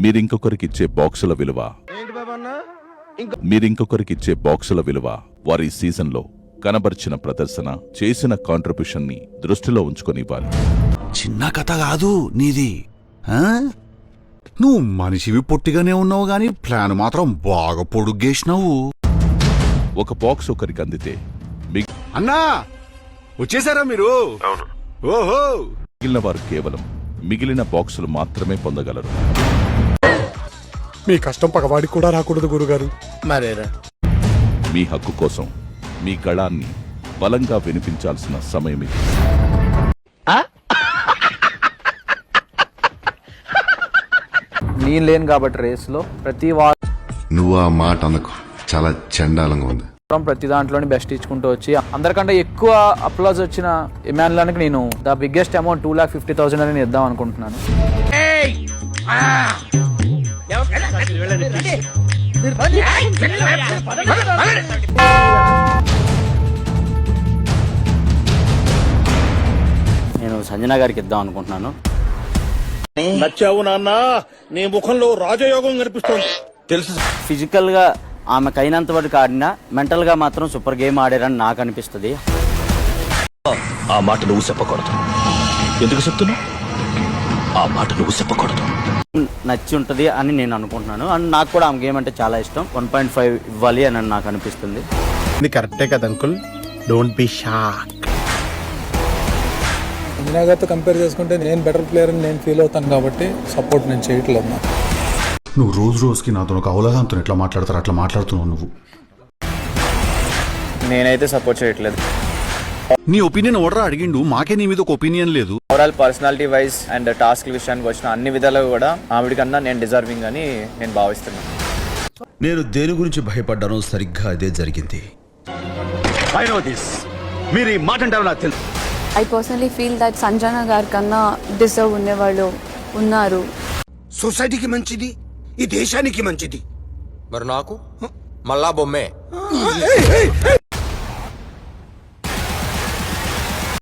మీరింకొకరికిచ్చే బాక్సుల విలువ. మీరింకొకరికిచ్చే బాక్సుల విలువ వారి సీజన్లో కనబర్చిన ప్రదర్శన చేసిన కాంట్రిబ్యూషన్ని దృష్టిలో ఉంచుకొని ఇవ్వాలి చిన్న కథ కాదు నీది. ఆ? నువ్వు మనిషివి పొట్టిగానే ఉన్నావు గాని ప్లాన్ మాత్రం బాగా పొడుగ్గేసినావు. ఒక బాక్స్ ఒకరికి అందితే అన్నా వచ్చేసారా మీరు? ఓహో! మిగిలిన వారు కేవలం మిగిలిన బాక్సులు మాత్రమే పొందగలరు. మీ కష్టం పగవాడికి కూడా రాకూడదు గురుగారు. మరేరా? మీ హక్కు కోసం మీ గళాన్ని బలంగా వినిపించాల్సిన సమయం ఇది. నేను లేను కాబట్టి రేస్లో ప్రతి వారం నువ్వు ఆ మాట అనకు. చాలా చండాలంగా ఉంది. ప్రతి దాంట్లోని బెస్ట్ ఇచ్చుకుంటూ వచ్చి అందరికంటే ఎక్కువ అప్లాజ్ వచ్చిన ఇమాన్లానికి నేను the biggest amount two lakh fifty thousand అని నేను ఇద్దాం అనుకుంటున్నాను. నేను సంజన గారికి ఇద్దాం అనుకుంటున్నాను. నచ్చావు నాన్న నీ ముఖంలో రాజయోగం కనిపిస్తోంది. తెలుసు. ఫిజికల్గా ఆమెకు అయినంత వరకు ఆడినా మెంటల్గా మాత్రం సూపర్ గేమ్ ఆడారని నాకు అనిపిస్తుంది. ఆ మాట నువ్వు చెప్పకూడదు. ఎందుకు చెప్తున్నావు? ఆ మాట నువ్వు చెప్పకూడదు. నచ్చి ఉంటది అని నేను అనుకుంటున్నాను. అండ్ నాకు కూడా ఆమె గేమ్ అంటే చాలా ఇష్టం. వన్ పాయింట్ ఫైవ్ ఇవ్వాలి అని నాకు అనిపిస్తుంది. ఇది కరెక్టే కదా అంకుల్? డోంట్ బి షాక్ గారితో కంపేర్ చేసుకుంటే నేను బెటర్ ప్లేయర్ అని నేను ఫీల్ అవుతాను కాబట్టి సపోర్ట్ నేను చేయట్లేదు నాకు నువ్వు రోజు రోజుకి నాతో ఒక అవలగాంతో ఎట్లా మాట్లాడతారు అట్లా మాట్లాడుతున్నావు నువ్వు. నేనైతే సపోర్ట్ చేయట్లేదు. నీ ఒపీనియన్ ఓడరా అడిగిండు? మాకే నీ మీద ఒక ఒపీనియన్ లేదు. Overall personality wise and task విషయానికి వచ్చిన అన్ని విధాలుగా కూడా ఆవిడ కన్నా నేను డిజర్వింగ్ అని నేను భావిస్తున్నాను. నేను దేని గురించి భయపడ్డానో సరిగ్గా అదే జరిగింది. ఐ నో దిస్ మీరు ఈ మాట అంటారో నాకు తెలుసు I personally feel that Sanjana గారి కన్నా డిజర్వ్ ఉండేవాళ్ళు ఉన్నారు. సొసైటీకి మంచిది ఈ దేశానికి మంచిది. మరి నాకు? మళ్ళా బొమ్మే.